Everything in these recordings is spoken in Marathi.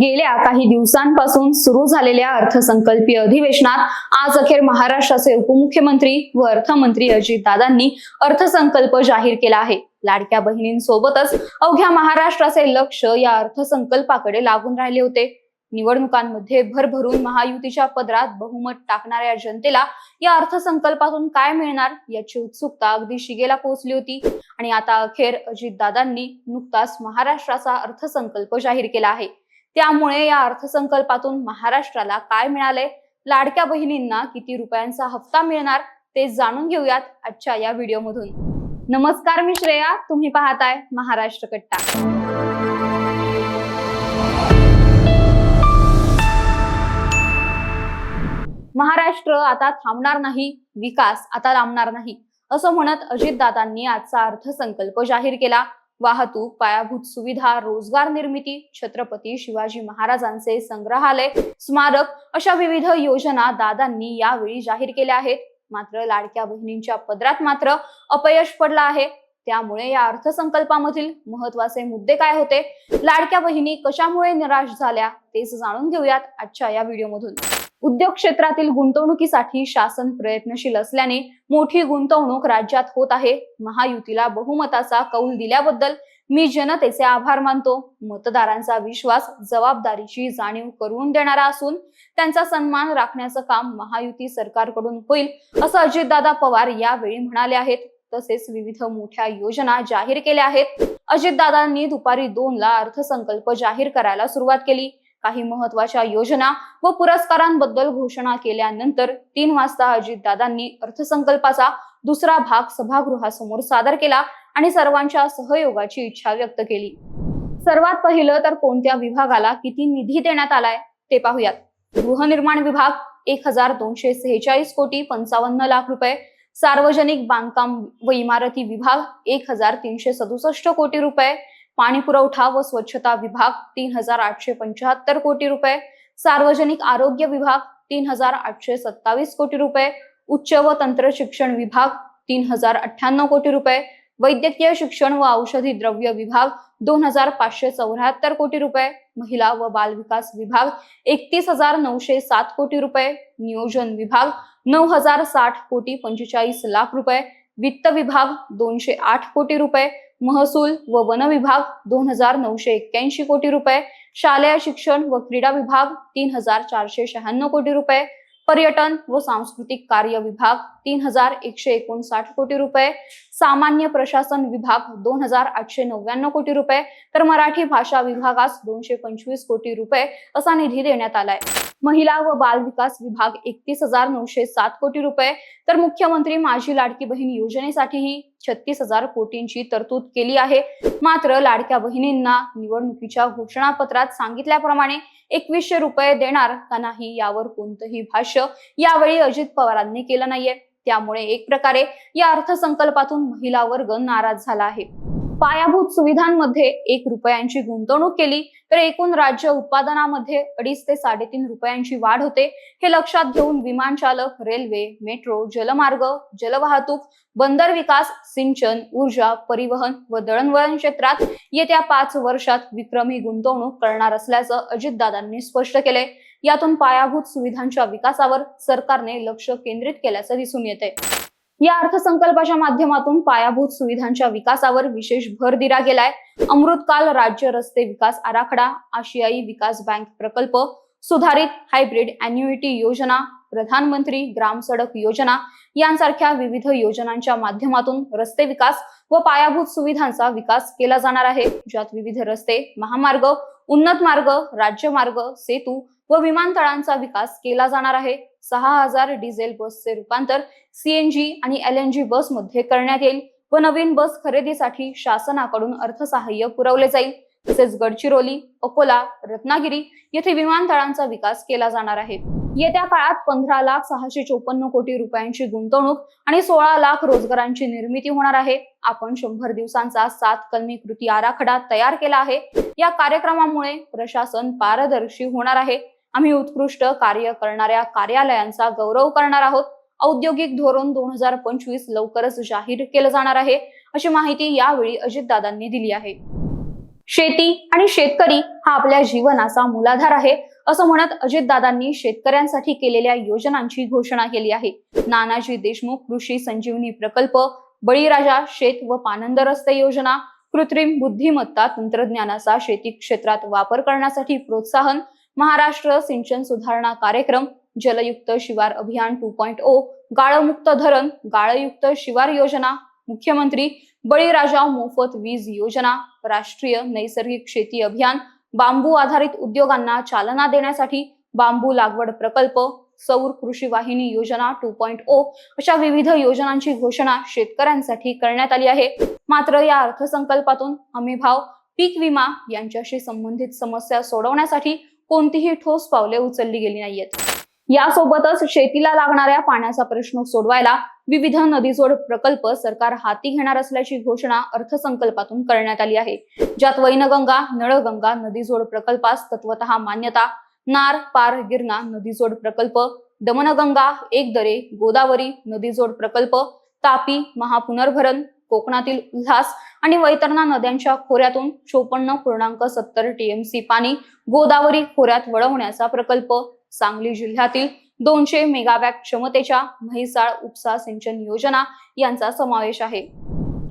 गेल्या काही दिवसांपासून सुरू झालेल्या अर्थसंकल्पीय अधिवेशनात आज अखेर महाराष्ट्राचे उपमुख्यमंत्री व अर्थमंत्री अजितदादांनी अर्थसंकल्प जाहीर केला आहे. लाडक्या बहिणींसोबतच अवघ्या महाराष्ट्राचे लक्ष या अर्थसंकल्पाकडे लागून राहिले होते. निवडणुकांमध्ये भरभरून महायुतीच्या पदरात बहुमत टाकणाऱ्या जनतेला या अर्थसंकल्पातून काय मिळणार याची उत्सुकता अगदी शिगेला पोहोचली होती. आणि आता अखेर अजितदादांनी नुकताच महाराष्ट्राचा अर्थसंकल्प जाहीर केला आहे. त्यामुळे या अर्थसंकल्पातून महाराष्ट्राला काय मिळाले लाडक्या बहिणींना किती रुपयांचा हप्ता मिळणार? ते जाणून घेऊयात आजच्या या व्हिडिओमधून. नमस्कार मी श्रेया. तुम्ही पाहताय महाराष्ट्र कट्टा. महाराष्ट्र आता थांबणार नाही विकास आता लांबणार नाही असं म्हणत अजितदादांनी आजचा अर्थसंकल्प जाहीर केला. वाहतूक पायाभूत सुविधा रोजगार निर्मिती छत्रपती शिवाजी महाराजांचे संग्रहालय स्मारक अशा विविध योजना दादांनी यावेळी जाहीर केल्या आहेत. मात्र लाडक्या बहिणींच्या पदरात मात्र अपयश पडलं आहे. त्यामुळे या अर्थसंकल्पामधील महत्त्वाचे मुद्दे काय होते? लाडक्या बहिणी कशामुळे निराश झाल्या? तेच जाणून घेऊयात आजच्या या व्हिडिओमधून. उद्योग क्षेत्रातील गुंतवणुकीसाठी शासन प्रयत्नशील असल्याने मोठी गुंतवणूक राज्यात होत आहे. महायुतीला बहुमताचा कौल दिल्याबद्दल मी जनतेचे आभार मानतो. मतदारांचा विश्वास जबाबदारीची जाणीव करून देणारा असून त्यांचा सन्मान राखण्याचं काम महायुती सरकारकडून होईल असं अजितदादा पवार यावेळी म्हणाले आहेत. तसेच विविध मोठ्या योजना जाहीर केल्या आहेत. अजितदादांनी दुपारी दोन ला अर्थसंकल्प जाहीर करायला सुरुवात केली. काही महत्त्वाच्या योजना व पुरस्कारांबद्दल घोषणा केल्यानंतर तीन वाजता अजितदादांनी अर्थसंकल्पाचा दुसरा भाग सभागृहासमोर सादर केला आणि सर्वांच्या सहयोगाची इच्छा व्यक्त केली. सर्वात पहिलं तर कोणत्या विभागाला किती निधी देण्यात आलाय ते पाहूयात. गृहनिर्माण विभाग एक हजार दोनशे सेहेचाळीस कोटी पंचावन्न लाख रुपये. सार्वजनिक बांधकाम व इमारती विभाग एक हजार तीनशे सदुसष्ट कोटी रुपये. पाणी पुरवठा व स्वच्छता विभाग तीन हजार आठशे पंच्याहत्तर कोटी रुपये सार्वजनिक आरोग्य विभाग तीन हजार आठशे सत्तावीस कोटी रुपये उच्च व तंत्र शिक्षण विभाग तीन हजार अठ्ठ्याण्णव कोटी रुपये वैद्यकीय शिक्षण व औषधी द्रव्य विभाग दोन हजार पाचशे चौऱ्याहत्तर कोटी रुपये महिला व बाल विकास विभाग एकतीस हजार नऊशे सात कोटी रुपये नियोजन विभाग नऊ हजार साठ कोटी पंचेचाळीस लाख रुपये वित्त विभाग दोनशे आठ कोटी रुपये महसूल व वन विभाग दोन हजार नऊशे एक्क्याऐंशी कोटी रुपये शालेय शिक्षण व क्रीडा विभाग तीन हजार चारशे शहाण्णव कोटी रुपये पर्यटन व सांस्कृतिक कार्य विभाग तीन हजार एकशे एकोणसाठ कोटी रुपये सामान्य प्रशासन विभाग दोन हजार आठशे नव्याण्णव कोटी रुपये तर मराठी भाषा विभागास दोनशे पंचवीस कोटी रुपये असा निधी देण्यात आलाय. महिला व बाल विकास विभाग एकतीस हजार नऊशे सात कोटी रुपये तर मुख्यमंत्री माझी लाडकी बहीण योजनेसाठीही छत्तीस हजार कोटींची तरतूद केली आहे. मात्र लाडक्या बहिणींना निवडणुकीच्या घोषणापत्रात सांगितल्याप्रमाणे एकवीसशे रुपये देणार का नाही यावर कोणतंही भाष्य यावेळी अजित पवारांनी केलं नाहीये. त्यामुळे एक प्रकारे या अर्थसंकल्पातून महिला वर्ग नाराज झाला आहे. पायाभूत सुविधांमध्ये एक रुपयांची गुंतवणूक केली तर एकूण राज्य उत्पादनामध्ये अडीच ते साडेतीन रुपयांची वाढ होते. हे लक्षात घेऊन विमान चालक रेल्वे मेट्रो जलमार्ग जलवाहतूक बंदर विकास सिंचन ऊर्जा परिवहन व दळणवळण क्षेत्रात येत्या पाच वर्षात विक्रमी गुंतवणूक करणार असल्याचं अजितदादांनी स्पष्ट केले यातून पायाभूत सुविधांच्या विकासावर सरकारने लक्ष केंद्रित केल्याचं दिसून येते या अर्थसंकल्पाच्या माध्यमातून पायाभूत सुविधांच्या विकासावर विशेष भर दिला गेलाय. अमृतकाल राज्य रस्ते विकास आराखडा आशियाई विकास बँक प्रकल्प सुधारित हायब्रिड अॅन्युइटी योजना प्रधानमंत्री ग्राम सडक योजना यांसारख्या विविध योजनांच्या माध्यमातून रस्ते विकास व पायाभूत सुविधांचा विकास केला जाणार आहे. ज्यात विविध रस्ते महामार्ग उन्नत मार्ग राज्यमार्ग सेतू व विमानतळांचा विकास केला जाणार आहे. सहा हजार डिझेल बसचे रूपांतर सीएनजी आणि एल एन जी बसमध्ये करण्यात येईल व नवीन बस खरेदीसाठी शासनाकडून अर्थसहाय्य पुरवले जाईल. तसेच गडचिरोली अकोला रत्नागिरी येथे विमानतळांचा विकास केला जाणार आहे. येत्या काळात पंधरा लाख सहाशे चोपन्न कोटी रुपयांची गुंतवणूक आणि सोळा लाख रोजगारांची निर्मिती होणार आहे. आपण शंभर दिवसांचा सात कलमी कृती आराखडा तयार केला आहे. या कार्यक्रमामुळे प्रशासन पारदर्शी होणार आहे. आम्ही उत्कृष्ट कार्य करणाऱ्या कार्यालयांचा गौरव करणार आहोत. औद्योगिक धोरण दोन हजार पंचवीस लवकरच जाहीर केलं जाणार आहे. अशी माहिती यावेळी अजितदादांनी दिली आहे. शेती आणि शेतकरी हा आपल्या जीवनाचा मूलाधार आहे असं म्हणत अजितदादांनी शेतकऱ्यांसाठी केलेल्या योजनांची घोषणा केली आहे. नानाजी देशमुख कृषी संजीवनी प्रकल्प बळीराजा शेत व पानंद रस्ते योजना कृत्रिम बुद्धिमत्ता तंत्रज्ञानाचा शेती क्षेत्रात वापर करण्यासाठी प्रोत्साहन महाराष्ट्र सिंचन सुधारणा कार्यक्रम जलयुक्त शिवार अभियान टू पॉइंट ओ गाळमुक्त धरण गाळयुक्त शिवार योजना मुख्यमंत्री बळीराजा मोफत वीज योजना राष्ट्रीय नैसर्गिक शेती अभियान बांबू आधारित उद्योगांना चालना देण्यासाठी बांबू लागवड प्रकल्प सौर कृषी वाहिनी योजना टू पॉइंट ओ अशा विविध योजनांची घोषणा शेतकऱ्यांसाठी करण्यात आली आहे. मात्र या अर्थसंकल्पातून हमीभाव पीक विमा यांच्याशी संबंधित समस्या सोडवण्यासाठी कोणतीही ठोस पावले उचलली गेली नाहीयेत. यासोबतच शेतीला लागणाऱ्या पाण्याचा प्रश्न सोडवायला विविध नदीजोड प्रकल्प सरकार हाती घेणार असल्याची घोषणा अर्थसंकल्पातून करण्यात आली आहे. ज्यात वैनगंगा नळगंगा नदीजोड प्रकल्पास तत्वत मान्यता नार पार गिरणा नदीजोड प्रकल्प दमनगंगा एकदरे गोदावरी नदीजोड प्रकल्प तापी महापुनर्भरण कोकणातील उल्हास आणि वैतरणा नद्यांच्या खोऱ्यातून चोपन्न पूर्णांक सत्तर टीएमसी पाणी गोदावरी खोऱ्यात वळवण्याचा प्रकल्प सांगली जिल्ह्यातील दोनशे मेगावॅट क्षमतेच्या म्हैसाळ उपसा सिंचन योजना यांचा समावेश आहे.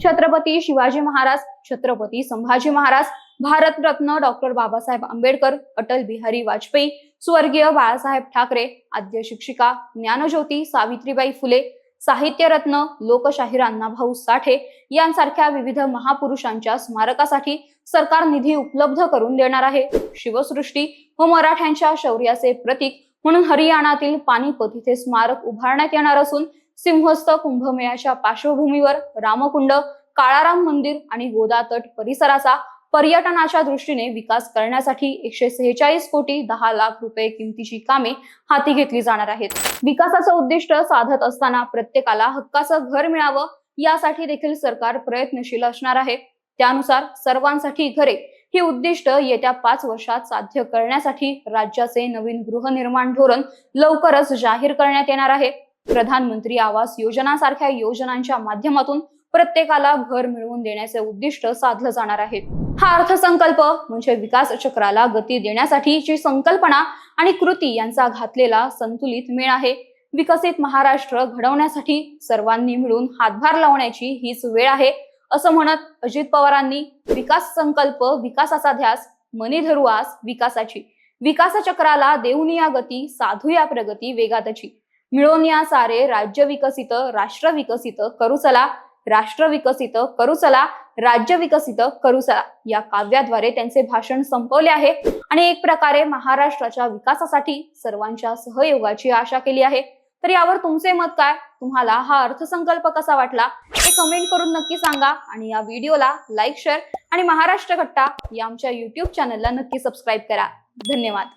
छत्रपती शिवाजी महाराज छत्रपती संभाजी महाराज भारतरत्न डॉक्टर बाबासाहेब आंबेडकर अटल बिहारी वाजपेयी स्वर्गीय बाळासाहेब ठाकरे आद्य शिक्षिका ज्ञानज्योती सावित्रीबाई फुले साहित्यरत्न लोकशाहीर अण्णाभाऊ साठे यांसारख्या विविध महापुरुषांच्या स्मारकासाठी सरकार निधी उपलब्ध करून देणार आहे. शिवसृष्टी व मराठ्यांच्या शौर्याचे प्रतीक म्हणून हरियाणातील पानिपत इथे स्मारक उभारण्यात येणार असून सिंहस्थ कुंभमेळ्याच्या पार्श्वभूमीवर रामकुंड काळाराम मंदिर आणि गोदातट परिसराचा पर्यटनाच्या दृष्टीने विकास करण्यासाठी एकशे सेहेचाळीस कोटी दहा लाख रुपये किमतीची कामे हाती घेतली जाणार आहेत. विकासाचं उद्दिष्ट साधत असताना प्रत्येकाला हक्काचं घर मिळावं यासाठी देखील सरकार प्रयत्नशील असणार आहे. त्यानुसार सर्वांसाठी घरे ही उद्दिष्ट येत्या पाच वर्षात साध्य करण्यासाठी राज्याचे नवीन गृहनिर्माण धोरण लवकरच जाहीर करण्यात येणार आहे. प्रधानमंत्री आवास योजना सारख्या योजनांच्या माध्यमातून प्रत्येकाला घर मिळवून देण्याचे उद्दिष्ट साधलं जाणार आहे. हा अर्थसंकल्प म्हणजे विकास चक्राला गती देण्यासाठीची संकल्पना आणि कृती यांचा घातलेला संतुलित मेळ आहे. विकसित महाराष्ट्र घडवण्यासाठी सर्वांनी मिळून हातभार लावण्याची हीच वेळ आहे. असं म्हणत अजित पवारांनी विकास संकल्प विकासाचा ध्यास मनी धरू आस विकासाची. विकास चक्राला देऊनिया गती साधू या प्रगती वेगातची. मिळून या सारे राज्य विकसित राष्ट्र विकसित करू चला. राष्ट्र विकसित करू चला. राज्य विकसित करू चला. या काव्याद्वारे त्यांचे भाषण संपवले आहे. आणि एक प्रकारे महाराष्ट्राच्या विकासासाठी सर्वांच्या सहयोगाची आशा केली आहे. तर यावर तुमचे मत काय? तुम्हाला हा अर्थसंकल्प कसा वाटला? हे कमेंट करून नक्की सांगा आणि या व्हिडिओला लाईक शेअर आणि महाराष्ट्र कट्टा या आमच्या युट्यूब चॅनलला नक्की सबस्क्राईब करा. धन्यवाद.